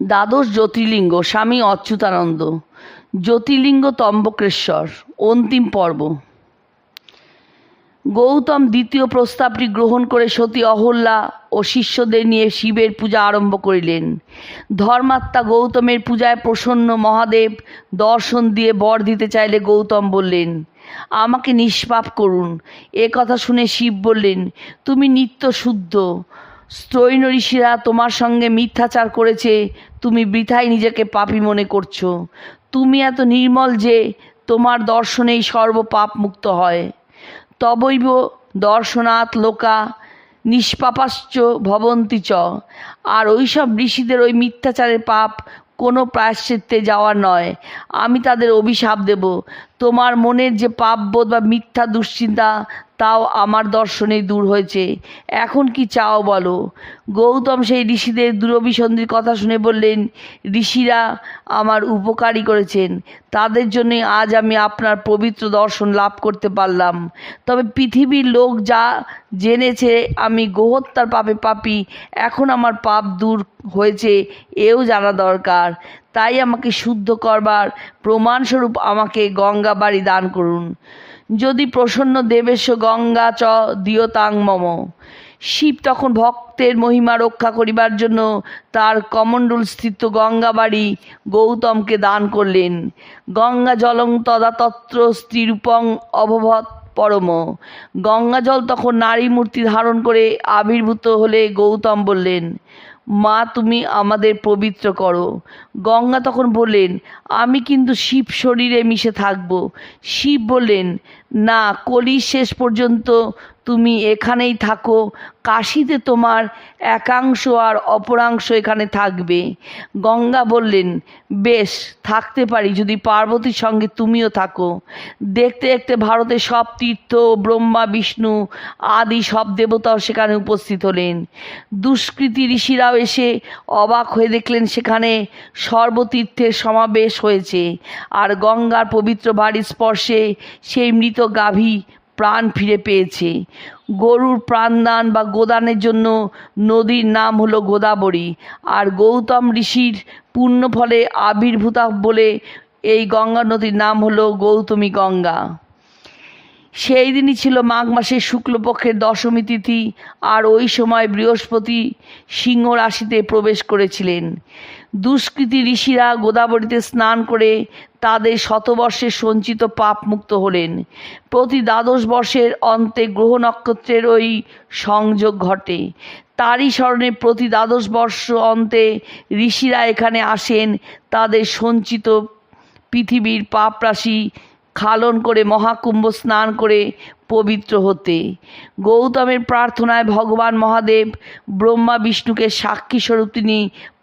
দ্বাদশ জ্যোতির্লিঙ্গ, স্বামী অচ্যুতানন্দ। জ্যোতির্লিঙ্গ ত্র্যম্বকেশ্বর অন্তিম পর্ব। গৌতম দ্বিতীয় প্রস্তাবটি গ্রহণ করে সতী অহল্যা ও শিষ্যদের নিয়ে শিবের পূজা আরম্ভ করিলেন। ধর্মাত্মা গৌতমের পূজায় প্রসন্ন মহাদেব দর্শন দিয়ে বর দিতে চাইলে গৌতম বললেন, আমাকে নিষ্পাপ করুন। এ কথা শুনে শিব বললেন, তুমি নিত্য শুদ্ধ স্ত্রৈণ ঋষিরা তোমার সঙ্গে মিথ্যাচার করেছে, তুমি বৃথাই নিজেকে পাপী মনে করছ। তুমি এত নির্মল যে তোমার দর্শনেই সর্বপাপ মুক্ত হয়। তবৈব দর্শনাৎ লোকা নিষ্পাপাশ্চ ভবন্তি চ। আর ওইসব ঋষিদের ওই মিথ্যাচারের পাপ কোনো প্রায়শ্চিত্তে যাওয়ার নয়। আমি তাদের অভিশাপ দেব। তোমার মনের যে পাপবোধ বা মিথ্যা দুশ্চিন্তা তাও আমার দর্শনেই দূর হয়েছে। এখন কি চাও বলো? গৌতম সেই ঋষিদের দুরভিসন্ধির কথা শুনে বললেন, ঋষিরা আমার উপকারই করেছেন। তাদের জন্য আজ আমি আপনার পবিত্র দর্শন লাভ করতে পারলাম। তবে পৃথিবীর লোক যা জেনেছে আমি গোহত্যার পাপে পাপি, এখন আমার পাপ দূর হয়েছে, এও জানা দরকার। তাই আমাকে শুদ্ধ করবার প্রমাণস্বরূপ আমাকে গঙ্গা বাড়ি দান করুন। যদি প্রসন্ন দেবেশ গঙ্গা চ দিয়তাং মম। শিব তখন ভক্তের মহিমা রক্ষা করিবার জন্য তার কমণ্ডল স্থিত গঙ্গা বাড়ি গৌতমকে দান করলেন। গঙ্গা জলং তদাতত্র স্ত্রীরূপং অভবত পরম। গঙ্গা জল তখন নারী মূর্তি ধারণ করে আবির্ভূত হলে গৌতম বললেন মা, তুমি আমাদের পবিত্র করো। গঙ্গা তখন বললেন, আমি কিন্তু শিব শরীরে মিশে থাকব। শিব বললেন, না, কলির শেষ পর্যন্ত তুমি এখানেই থাকো। কাশিতে তোমার একাংশ আর অপরাংশ এখানে থাকবে। গঙ্গা বললেন, বেশ, থাকতে পারি। যদি পার্বতীর সঙ্গে তুমিও থাকো। দেখতে দেখতে ভারতের সব তীর্থ, ব্রহ্মা, বিষ্ণু আদি সব দেবতাও সেখানে উপস্থিত হলেন। দুষ্কৃতী ঋষিরাও এসে অবাক হয়ে দেখলেন, সেখানে সর্বতীর্থের সমাবেশ হয়েছে। আর গঙ্গার পবিত্র বাড়ির স্পর্শে সেই মৃত গাভী প্রাণ ফিরে পেয়েছে। গরুর প্রাণদান বা গোদানের জন্য নদীর নাম হলো গোদাবরী। আর গৌতম ঋষির পুণ্য ফলে আবির্ভূতা বলে এই গঙ্গা নদীর নাম হলো গৌতমী গঙ্গা। সেই দিনই ছিল মাঘ মাসের শুক্লপক্ষের দশমী তিথি, আর ওই সময় বৃহস্পতি সিংহ রাশিতে প্রবেশ করেছিলেন। দুষ্কৃতী ঋষিরা গোদাবরীতে স্নান করে তাদের শতবর্ষে সঞ্চিত পাপ মুক্ত হলেন। প্রতি দ্বাদশ বর্ষের অন্তে গ্রহ নক্ষত্রের ওই সংযোগ ঘটে। তারই স্মরণে প্রতি দ্বাদশ বর্ষ অন্তে ঋষিরা এখানে আসেন। তাদের সঞ্চিত পৃথিবীর পাপ রাশি খালন করে মহাকুম্ভ স্নান করে পবিত্র হতে। গৌতমের প্রার্থনায় ভগবান মহাদেব ব্রহ্মা বিষ্ণুকে সাক্ষী স্বরূপ তিনি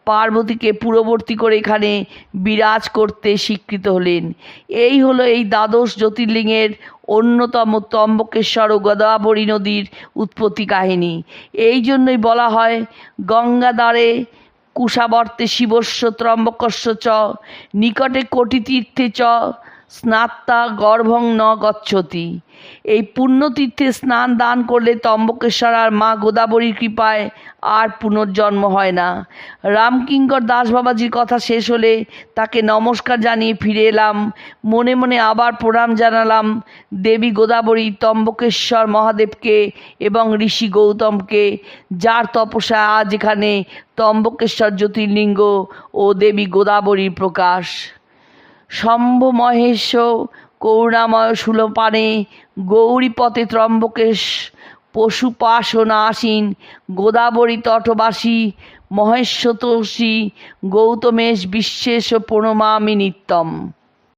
পার্বতীকে পূর্ববর্তী করে এখানে বিরাজ করতে স্বীকৃত হলেন। এই হলো এই দ্বাদশ জ্যোতির্লিঙ্গের অন্যতম ত্রম্বকেশ্বর ও গদাবরী নদীর উৎপত্তি কাহিনী। এই জন্যই বলা হয় গঙ্গাদ্বারে কুশাবর্তে শিবস্য ত্রম্বকস্য চ, নিকটে কোটি তীর্থে চ স্নাত্তা গর্ভং ন গচ্ছতি। এই পুণ্যতীর্থে স্নান দান করলে ত্রম্বকেশ্বর আর মা গোদাবরীর কৃপায় আর পুনর্জন্ম হয় না। রামকিঙ্কর দাস বাবাজির কথা শেষ হলে তাকে নমস্কার জানিয়ে ফিরে এলাম। মনে মনে আবার প্রণাম জানালাম দেবী গোদাবরী ত্রম্বকেশ্বর মহাদেবকে এবং ঋষি গৌতমকে, যার তপস্যায় আজ এখানে ত্রম্বকেশ্বর জ্যোতির্লিঙ্গ ও দেবী গোদাবরীর প্রকাশ। শম্ভ মহেশ করুণাময় সুলপানে গৌরীপথে ত্রম্বকেশ পশুপাশনাসীন গোদাবরী তটবাসী মহেশ্বতোষী গৌতমেশ বিশ্বেশ প্রণমামি নিত্যম।